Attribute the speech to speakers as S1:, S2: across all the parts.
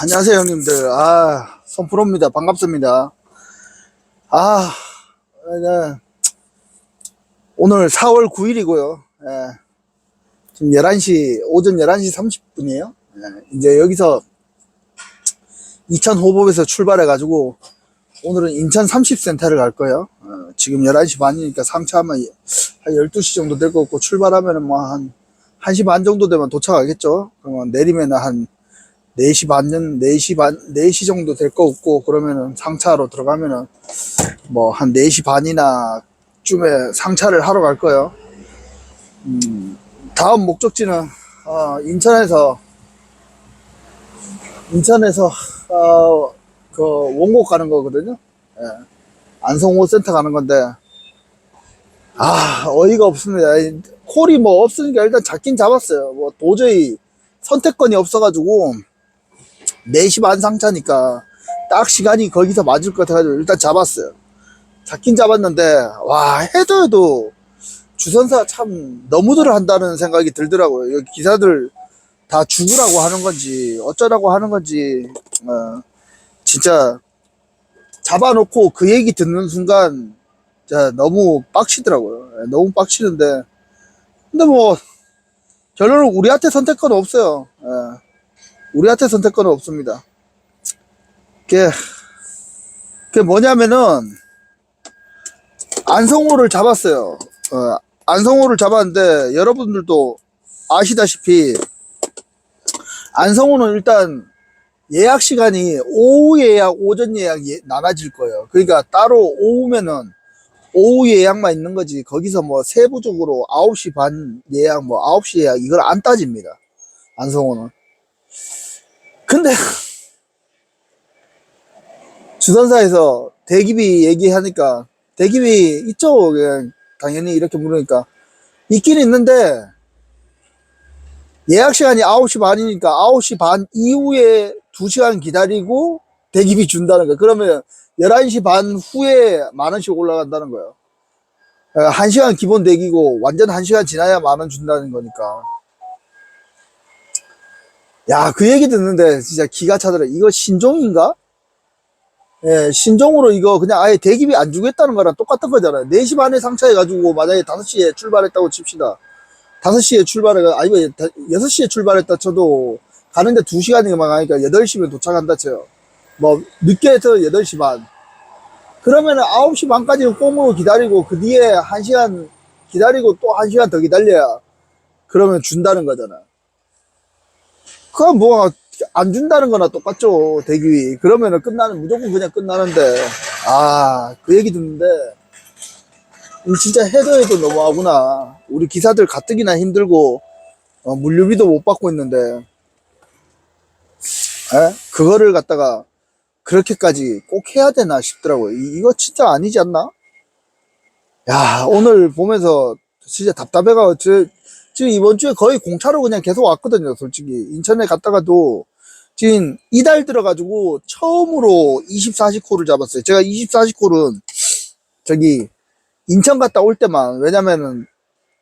S1: 안녕하세요, 형님들. 아, 손프로입니다. 반갑습니다. 아, 네. 오늘 4월 9일이고요. 예. 지금 11시, 오전 11시 30분이에요. 이제 여기서 이천 호법에서 출발해 가지고 오늘은 인천 30센터를 갈 거예요. 어, 지금 11시 반이니까 상차하면 한 12시 정도 될 것 같고 출발하면은 뭐한 1시 반 정도 되면 도착하겠죠. 그러면 내리면은 한 4시 반, 4시 반, 4시 정도 될 거 없고, 그러면은 상차로 들어가면은 뭐 한 4시 반이나 쯤에 상차를 하러 갈 거예요. 음, 다음 목적지는, 어, 인천에서, 인천에서, 어, 그 원곡 가는 거거든요. 예. 안성호 센터 가는 건데, 아, 어이가 없습니다. 이 콜이 뭐 없으니까 일단 잡긴 잡았어요. 뭐 도저히 선택권이 없어가지고, 4시 반 상차니까 딱 시간이 거기서 맞을 것 같아가지고 일단 잡았어요. 잡긴 잡았는데 와 해도 해도 주선사 참 너무들 한다는 생각이 들더라고요. 여기 기사들 다 죽으라고 하는 건지 어쩌라고 하는 건지 어, 진짜 잡아놓고 그 얘기 듣는 순간 진짜 너무 빡치더라고요. 예, 너무 빡치는데 근데 뭐 결론은 우리한테 선택권 없어요. 예. 우리한테 선택권은 없습니다. 그게, 그게 뭐냐면은, 안성호를 잡았어요. 어, 안성호를 잡았는데, 여러분들도 아시다시피, 안성호는 일단 예약 시간이 오후 예약, 오전 예약 예- 나눠질 거예요. 그러니까 따로 오후면은 오후 예약만 있는 거지, 거기서 뭐 세부적으로 9시 반 예약, 뭐 9시 예약, 이걸 안 따집니다. 안성호는. 근데 주선사에서 대기비 얘기하니까 대기비 그냥 당연히 이렇게 물으니까. 있긴 있는데 예약 시간이 9시 반이니까 9시 반 이후에 2시간 기다리고 대기비 준다는 거야 그러면 11시 반 후에 만 원씩 올라간다는 거예요. 1시간 기본 대기고 완전 1시간 지나야 만 원 준다는 거니까 야, 그 얘기 듣는데 진짜 기가 차더라. 이거 신종인가? 예, 신종으로 이거 그냥 아예 대기비 안 주겠다는 거랑 똑같은 거잖아요. 4시 반에 상차해가지고 만약에 5시에 출발했다고 칩시다. 5시에 출발해가, 아니면 6시에 출발했다 쳐도 가는데 2시간이만 가니까 8시면 도착한다 쳐요. 뭐, 늦게 해서 8시 반. 그러면은 9시 반까지는 꽁으로 기다리고 그 뒤에 1시간 기다리고 또 1시간 더 기다려야 그러면 준다는 거잖아. 그건 뭐, 안 준다는 거나 똑같죠, 대기위. 그러면은 끝나는, 무조건 그냥 끝나는데, 아, 그 얘기 듣는데, 이 진짜 해도 해도 너무하구나. 우리 기사들 가뜩이나 힘들고, 어, 물류비도 못 받고 있는데, 에? 그거를 갖다가, 그렇게까지 꼭 해야 되나 싶더라고요. 이, 이거 진짜 아니지 않나? 야, 오늘 보면서 진짜 답답해가, 저, 지금 이번 주에 거의 공차로 그냥 계속 왔거든요, 솔직히. 인천에 갔다가도 지금 이달 들어가지고 처음으로 24시 콜을 잡았어요. 제가 24시 콜은 저기 인천 갔다 올 때만, 왜냐면은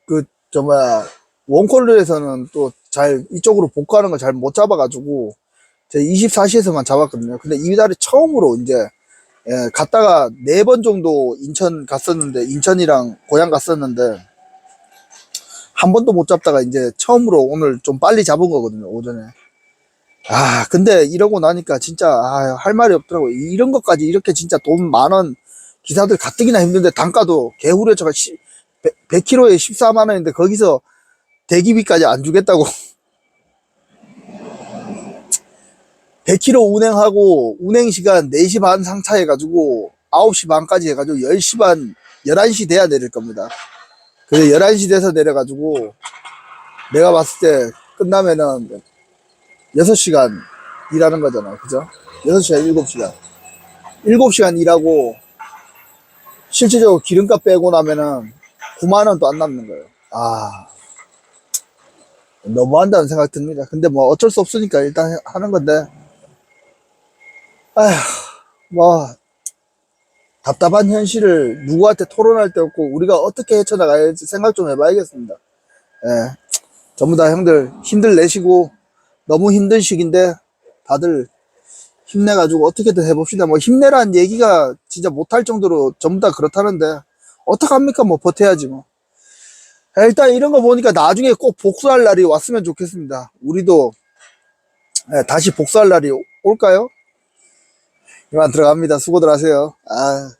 S1: 그, 저 뭐야, 원콜에서는 또 잘 이쪽으로 복구하는 걸 잘 못 잡아가지고 제가 24시에서만 잡았거든요. 근데 이달에 처음으로 이제 예, 갔다가 네 번 정도 인천 갔었는데, 인천이랑 고향 갔었는데, 한 번도 못 잡다가 이제 처음으로 오늘 좀 빨리 잡은 거거든요, 오전에. 아, 근데 이러고 나니까 진짜, 아, 할 말이 없더라고요. 이런 것까지 이렇게 진짜 돈 만 원, 기사들 가뜩이나 힘든데 단가도 개후려쳐가 100, 100kg에 14만 원인데 거기서 대기비까지 안 주겠다고. 100km 운행하고 운행 시간 4시 반 상차해 가지고 9시 반까지 해 가지고 10시 반, 11시 돼야 내릴 겁니다. 그래서 11시 돼서 내려가지고 내가 봤을 때 끝나면은 6시간 일하는 거잖아. 그죠? 6시간, 7시간. 7시간 일하고 실질적으로 기름값 빼고 나면은 9만원도 안 남는 거예요. 아. 너무한다는 생각 듭니다. 근데 뭐 어쩔 수 없으니까 일단 해- 하는 건데. 아휴, 뭐, 답답한 현실을 누구한테 토론할 데 없고 우리가 어떻게 헤쳐나가야 할지 생각 좀 해봐야겠습니다. 예. 전부 다 형들 힘들 내시고 너무 힘든 시기인데 다들 힘내가지고 어떻게든 해봅시다. 뭐 힘내란 얘기가 진짜 못할 정도로 전부 다 그렇다는데 어떡합니까? 뭐 버텨야지 뭐. 아, 일단 이런 거 보니까 나중에 꼭 복수할 날이 왔으면 좋겠습니다. 우리도 예, 다시 복수할 날이 오- 올까요? 이만 들어갑니다. 수고들 하세요. 아.